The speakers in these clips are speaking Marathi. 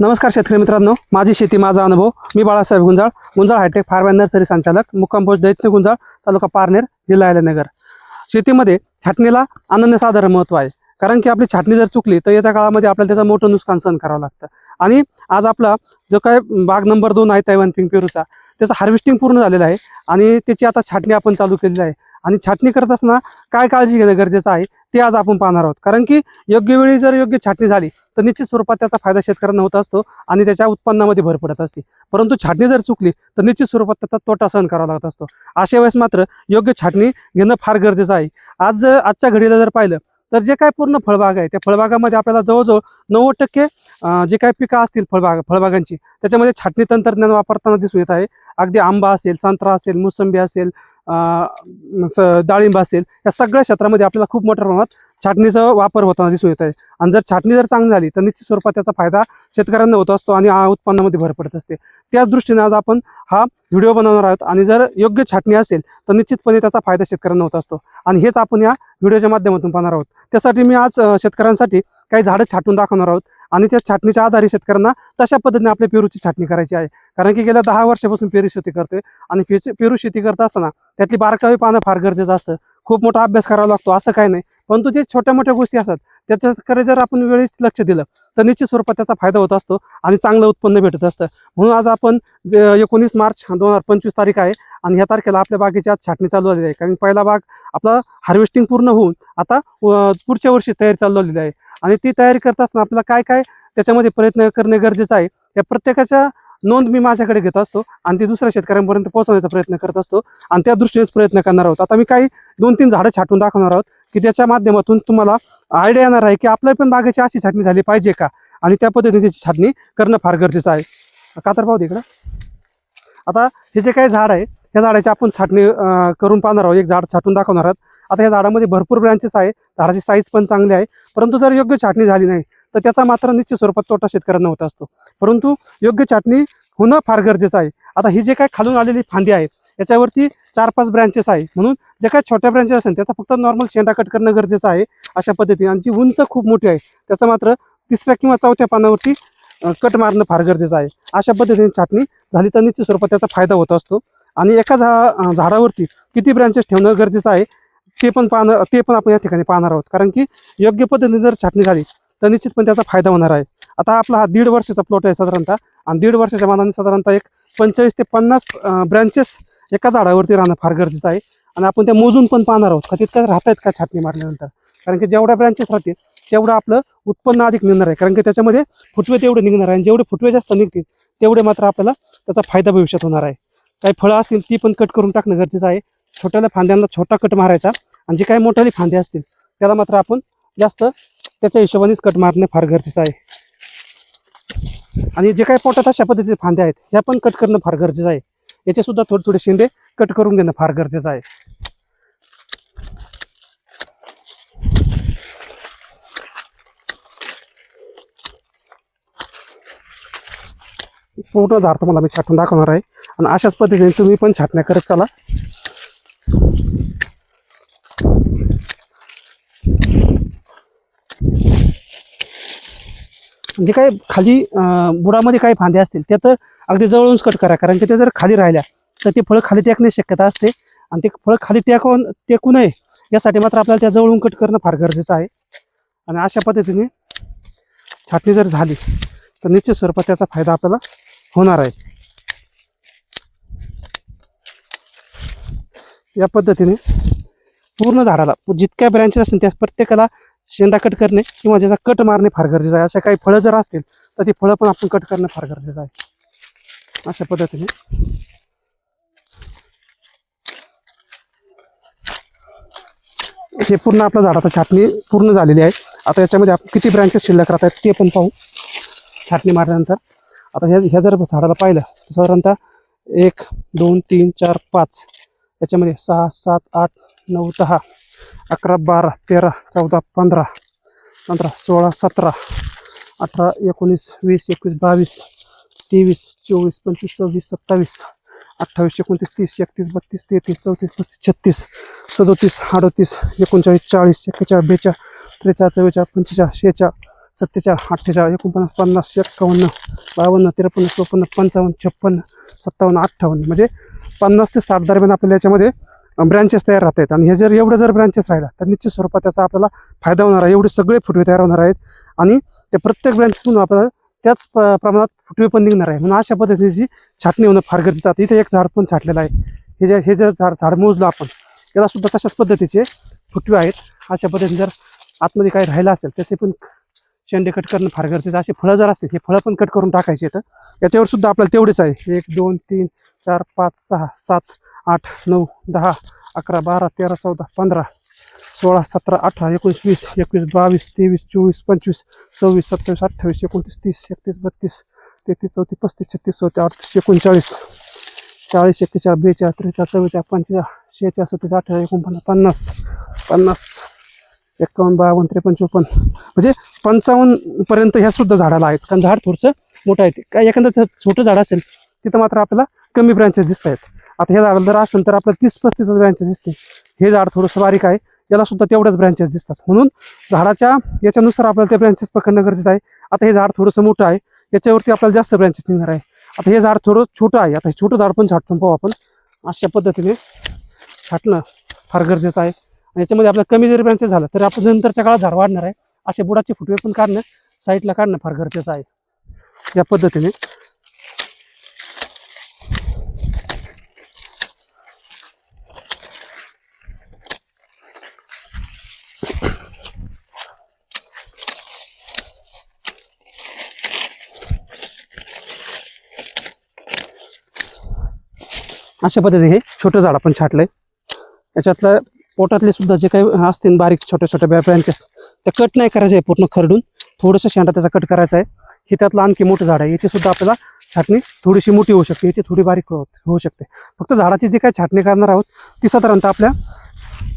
नमस्कार शेतकरी मित्रांनो. माझी शेती माझा अनुभव. मी Balasaheb Gunjal Gunjal hitech farm and nursery संचालक मुक्काम पोस्ट दैत्य गुंजाळ तालुका पारनेर जिल्हा अहिल्यानगर. शेतीमध्ये छाटणीला अनन्यसाधारण महत्त्व आहे. कारण की आपली छाटणी जर चुकली तर येत्या काळामध्ये आपल्याला त्याचं मोठं नुकसान सहन करावं लागतं. आणि आज आपला जो काय बाग नंबर दोन आहे तैवान पिंक पेरूचा त्याचं हार्वेस्टिंग पूर्ण झालेलं आहे. आणि त्याची आता छाटणी आपण चालू केलेली आहे. आणि छाटणी करत असताना काय काळजी घेणं गरजेचं आहे? ते आज आपण पाहणार आहोत. कारण की योग्य वेळी जर योग्य छाटणी झाली तर निश्चित स्वरूपात त्याचा फायदा शेतकऱ्यांना होत असतो आणि त्याच्या उत्पन्नामध्ये भर पडत असते. परंतु छाटणी जर चुकली तर निश्चित स्वरूपात त्याचा तोटा सहन करावा लागत असतो. अशा वेळेस मात्र योग्य छाटणी घेणं फार गरजेचं आहे. आज आजच्या घडीला जर पाहिलं तर जे काय पूर्ण फळबाग आहे त्या फळबागामध्ये आपल्याला जवळजवळ नव्वद टक्के जे काही पिकं असतील फळबाग फळबागांची त्याच्यामध्ये छाटणी तंत्रज्ञान वापरताना दिसून येत आहे. अगदी आंबा असेल संत्रा असेल मोसंबी असेल डाळिंब असेल या सगळ्या क्षेत्रामध्ये आपल्याला खूप मोठ्या प्रमाणात छाटणीचा वापर होताना दिसून येत आहे. आणि जर छाटणी जर चांगली झाली तर निश्चित स्वरूपात त्याचा फायदा शेतकऱ्यांना होत असतो आणि उत्पन्नामध्ये भर पडत असते. त्याच दृष्टीने आज आपण हा व्हिडिओ बनवणार आहोत आणि जर योग्य छाटणी असेल तर निश्चितपणे त्याचा फायदा शेतकऱ्यांना होत असतो. आणि हेच आपण या व्हिडिओच्या माध्यमातून पाहणार आहोत. त्यासाठी मी आज शेतकऱ्यांसाठी काही झाडं छाटून दाखवणार आहोत आणि त्या छाटणीच्या आधारे शेतकऱ्यांना तशा पद्धतीने आपल्या पेरूची छाटणी करायची आहे. कारण की गेल्या दहा वर्षापासून पेरू शेती करतोय आणि पेरू शेती करत असताना त्यातली बारकावी पाहणं फार गरजेचं असतं. खूप मोठा अभ्यास करावा लागतो असं काही नाही. परंतु जे छोट्या मोठ्या गोष्टी असतात त्याच्याकडे जर आपण वेळेस लक्ष दिलं तर निश्चित स्वरूपात त्याचा फायदा होत असतो आणि चांगलं उत्पन्न भेटत असतं. म्हणून आज आपण जे एकोणीस मार्च दोन हजार पंचवीस तारीख आहे आणि ह्या तारखेला आपल्या बागेची आज छाटणी चालू झालेली आहे. कारण पहिला बाग आपला हार्वेस्टिंग पूर्ण होऊन आता पुढच्या वर्षी तयारी चालू झालेली आहे. आणि ती तयारी करत असताना आपल्याला काय काय त्याच्यामध्ये प्रयत्न करणे गरजेचं आहे? या प्रत्येकाच्या नोंद मी माझ्याकडे घेत असतो आणि ती दुसऱ्या शेतकऱ्यांपर्यंत पोहोचवण्याचा प्रयत्न करत असतो आणि त्या दृष्टीनेच प्रयत्न करणार आहोत. आता मी काही दोन तीन झाडं छाटून दाखवणार आहोत की त्याच्या माध्यमातून तुम्हाला आयडिया येणार आहे की आपल्या पण बागेची अशी छाटणी झाली पाहिजे का? आणि त्या पद्धतीने त्याची छाटणी करणं फार गरजेचं आहे. का तर पाहू तिकडं इकडं. आता हे जे काही झाड आहे या झाडाची आपण छाटणी करून पाहणार आहोत. एक झाड छाटून दाखवणार आहोत. आता या झाडामध्ये भरपूर ब्रँचेस आहे. झाडाची साईज पण चांगली आहे. परंतु जर योग्य छाटणी झाली नाही तर त्याचा मात्र निश्चित स्वरूपात तोटा शेतकऱ्यांना होत असतो. परंतु योग्य छाटणी होणं फार गरजेचं आहे. आता ही जे काय खालून आलेली फांदी आहे याच्यावरती चार पाच ब्रँचेस आहे म्हणून जे काय छोट्या ब्रँचेस असेल त्याचा फक्त नॉर्मल शेंडा कट करणं गरजेचं आहे अशा पद्धतीने. आणि जी उंच खूप मोठी आहे त्याचा मात्र तिसऱ्या किंवा चौथ्या पानावरती कट मारणं फार गरजेचं आहे. अशा पद्धतीने छाटणी झाली तर निश्चित स्वरूपात त्याचा फायदा होत असतो. आणि एका झा झाडावरती किती ब्रँचेस ठेवणं गरजेचं आहे ते पण पाहणं ते पण आपण या ठिकाणी पाहणार आहोत. कारण की योग्य पद्धतीने जर छाटणी झाली तर निश्चितपणे त्याचा फायदा होणार आहे. आता आपला हा दीड वर्षाचा प्लॉट आहे साधारणतः. आणि दीड वर्षाच्या मानाने साधारणतः एक पंचेचाळीस ते पन्नास ब्रँचेस एका झाडावरती राहणं फार गरजेचं आहे. आणि आपण त्या मोजून पण पाहणार आहोत. का तितक्या राहत आहेत का छाटणी मारल्यानंतर? कारण की जेवढ्या ब्रँचेस राहतील तेवढं आपलं उत्पन्न अधिक निघणार आहे. कारण की त्याच्यामध्ये फुटवे तेवढे निघणार आहे. आणि जेवढे फुटवे जास्त निघतील तेवढे मात्र आपल्याला त्याचा फायदा भविष्यात होणार आहे. काही फळं असतील ती पण कट करून टाकणं गरजेचं आहे. छोट्याल्या फांद्यांना छोटा कट मारायचा. आणि जे काही मोठ्याली फांदे असतील त्याला मात्र आपण जास्त त्याच्या हिशोबानेच कट मारणे फार गरजेचं आहे. आणि जे काही पोटात अशा पद्धतीचे फांदे आहेत ह्या पण कट करणं फार गरजेचं आहे. याचे सुद्धा थोडे थोडे शेंदे कट करून घेणं फार गरजेचं आहे. पूर्ण झाड तुम्हाला मी छाटून दाखवणार आहे. आणि अशाच पद्धतीने तुम्ही पण छाटण्या करत चला. जे काय खाली बुडामध्ये काही फांदे असतील त्या तर अगदी जवळूनच कट करा. कारण की ते जर खाली राहिल्या तर ते फळं खाली टेकण्याची शक्यता असते. आणि ते फळं खाली टेकवून टेकू नये यासाठी मात्र आपल्याला त्या जवळून कट करणं फार गरजेचं आहे. आणि अशा पद्धतीने छाटणी जर झाली तर निश्चित स्वरूपात त्याचा फायदा आपल्याला होणार आहे. या पद्धतीने पूर्ण झाडाला जितक्या ब्रँचेस असतील त्या प्रत्येकाला शेंडा कट करणे किंवा ज्याचा कट मारणे फार गरजेचं आहे. अशा काही फळं जर असतील तर ती फळं पण आपण कट करणं फार गरजेचं आहे. अशा पद्धतीने. हे पूर्ण आपल्या झाडाचा छाटणी पूर्ण झालेली आहे. आता याच्यामध्ये आपण किती ब्रँचेस शिल्लक राहत आहेत ते पण पाहू. छाटणी मारल्यानंतर. आता ह्या ह्या जर झाडाला पाहिलं तर साधारणतः एक दोन तीन चार पाच. याच्यामध्ये सहा सात आठ नऊ दहा. अकरा बारा तेरा चौदा पंधरा पंधरा सोळा सतरा अठरा एकोणीस वीस एकवीस बावीस तेवीस चोवीस पंचवीस सव्वीस सत्तावीस अठ्ठावीस एकोणतीस तीस एकतीस बत्तीस तेहतीस चौतीस पस्तीस छत्तीस सदोतीस अडतीस एकोणचाळीस चाळीस एक्केचाळीस बेचाळीस त्रेचाळीस चव्वेचाळीस पंचेचाळीस शेहेचाळीस सत्तेचाळीस अठ्ठेचाळीस एकोणपन्नास पन्नास एक्कावन्न बावन्न त्रेपन्न चोपन्न पंचावन्न छप्पन्न सत्तावन्न अठ्ठावन्न. म्हणजे पन्नास ते साठ दरम्यान आपल्याला याच्यामध्ये ब्रँचेस तयार राहत आहेत. आणि हे जर एवढं जर ब्रँचेस राहिला तर निश्चित स्वरूपात त्याचा आपल्याला फायदा होणार आहे. एवढे सगळे फुटवे तयार होणार आहेत. आणि ते प्रत्येक ब्रँचेसमधून आपल्याला त्याच प्र- प्रमाणात फुटवे पण निघणार आहे. म्हणून अशा पद्धतीची छाटणी होणं फार गरजेचं आहे. इथे एक झाड पण छाटलेलं आहे. हे जे हे जर झाड झाड मोजलं आपण याला सुद्धा तशाच पद्धतीचे फुटवे आहेत. अशा पद्धतीने जर आतमध्ये काही राहिलं असेल त्याचे पण शेंडे कट करणं फार गरजेचं असे फळं जर असतील हे फळं पण कट करून टाकायचे तर याच्यावर सुद्धा आपल्याला तेवढेच आहे. एक दोन तीन चार पाच सहा सात आठ नऊ दहा अकरा बारा तेरा चौदा पंधरा सोळा सतरा अठरा एकोणीस वीस एकवीस बावीस तेवीस चोवीस पंचवीस सव्वीस सत्तावीस अठ्ठावीस एकोणतीस तीस एकतीस बत्तीस तेहतीस चौतीस पस्तीस छत्तीस चौतीस अडतीस एकोणचाळीस चाळीस एक्केचाळीस बेचाळीस त्रेचाळीस चव्वेचाळीस पंचेचाळीस शेहेचाळीस सत्तेचाळीस अठरा एकोणपन्नास पन्नास पन्नास एकावन्न बावन्न त्रेपन्न चोपन्न. म्हणजे पंचावन्न पर्यंत ह्या सुद्धा झाडाला आहेत. कारण झाड थोडंसं मोठं आहे. ते काय एखादं जर छोटं झाड असेल तिथं मात्र आपल्याला कमी ब्रँचेस दिसत आहेत. आता हे झाड जर असेल तर आपल्याला तीस पस्तीस ब्रँचेस दिसते हे झाड थोडंसं बारीक आहे. याला सुद्धा तेवढ्याच ब्रँचेस दिसतात. म्हणून झाडाच्या याच्यानुसार आपल्याला ते ब्रँचेस पकडणं गरजेचं आहे. आता हे झाड थोडंसं मोठं आहे. याच्यावरती आपल्याला जास्त ब्रँचेस निघणार आहे. आता हे झाड थोडं छोटं आहे. आता हे छोटं झाड पण छाटून पाहू आपण. अशा पद्धतीने छाटणं फार गरजेचं आहे. आणि याच्यामध्ये आपल्याला कमी जरी ब्रँचेस झालं तरी आपण नंतरच्या काळात झाड वाढणार आहे. असे बुडाचे फुटवे पण काढणं साईडला काढणं फार गरजेचं आहे. या पद्धतीने. अशा पद्धतीने हे छोटं झाड आपण छाटलंय. याच्यातलं पोटातले सुद्धा जे काही असतील बारीक छोट्या छोट्या ब्रँचेस ते कट नाही करायचे आहे पूर्ण खरडून. थोडंसं शेंडा त्याचा कट करायचा आहे. हे त्यातलं आणखी मोठं झाड आहे. याची सुद्धा आपल्याला छाटणी थोडीशी मोठी होऊ शकते. याची थोडी बारीक होऊ शकते. फक्त झाडाची जी काही छाटणी करणार आहोत ती साधारणतः आपल्या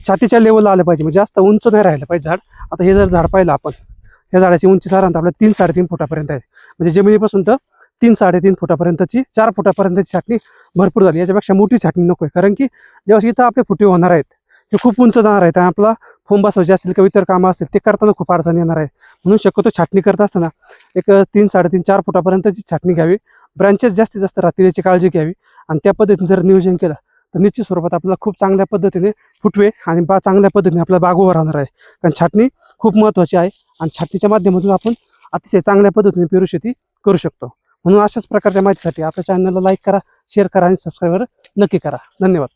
छातीच्या लेवलला आलं पाहिजे. म्हणजे जास्त उंच नाही राहिलं पाहिजे झाड. आता हे जर झाड पाहिलं आपण या झाडाची उंची साधारणतः आपल्या तीन साडेतीन फुटापर्यंत आहे. म्हणजे जमिनीपासून तर तीन साडेतीन फुटापर्यंतची चार फुटापर्यंतची छाटणी भरपूर झाली. याच्यापेक्षा मोठी छाटणी नको आहे कारण की जेव्हा इथं आपले फुटे होणार आहेत हे खूप उंच जाणार आहेत आणि आपला फोम बसवायचे असतील किंवा इतर कामं असतील ते करताना खूप अडचण येणार आहे म्हणून शक्यतो छाटणी करत असताना एक तीन साडेतीन चार फुटापर्यंतची छाटणी घ्यावी. ब्रँचेस जास्तीत जास्त राहतील याची काळजी घ्यावी आणि त्या पद्धतीने जर नियोजन केलं तर निश्चित स्वरूपात आपल्याला खूप चांगल्या पद्धतीने फुटवे आणि बा चांगल्या पद्धतीने आपला बाग उभा राहणार आहे. कारण छाटणी खूप महत्त्वाची आहे आणि छाटणीच्या माध्यमातून आपण अतिशय चांगल्या पद्धतीने पेरू शेती करू शकतो. म्हणून अशाच प्रकारच्या माहितीसाठी आपल्या चॅनलला लाईक करा शेअर करा आणि सबस्क्राईबर नक्की करा. धन्यवाद.